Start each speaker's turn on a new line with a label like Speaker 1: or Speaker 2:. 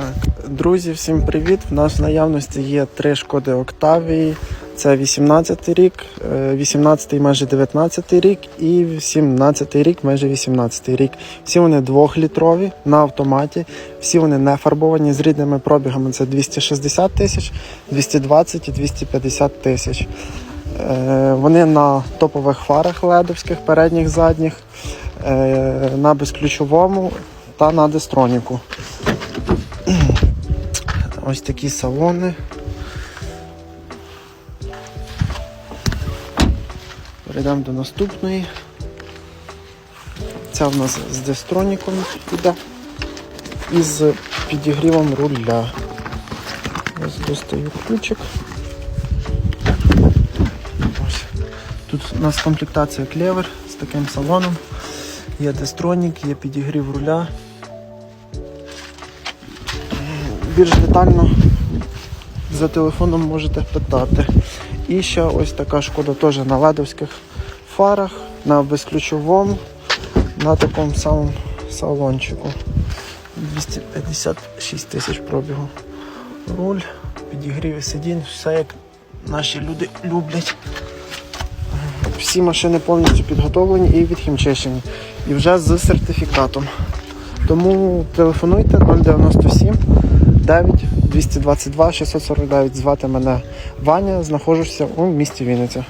Speaker 1: Так, друзі, всім привіт! В нас в наявності є три шкоди Октавії. Це 18 й рік, 18 й майже 19 й рік і 17 й рік, майже 18 й рік. Всі вони двохлітрові на автоматі, всі вони не фарбовані з рідними пробігами. Це 260 тисяч, 220 і 250 тисяч. Е, Вони на топових фарах ледовських, передніх, задніх, е, на безключовому та на дестроніку. Ось такі салони. Перейдемо до наступної. Ця в нас з дестроніком йде і з підігрівом руля. Ось достаю ключик. Тут у нас комплектація клевер з таким салоном. Є дестронік, є підігрів руля. Більш детально за телефоном можете питати. І ще ось така шкода теж на ледовських фарах, на безключовому, на такому самому салончику. 256 тисяч пробігу. Руль, підігрів сидінь, все як наші люди люблять. Всі машини повністю підготовлені і відхімчищені. І вже з сертифікатом. Тому телефонуйте 097 9 222 649. Звати мене Ваня, знаходжуся у місті Вінниця.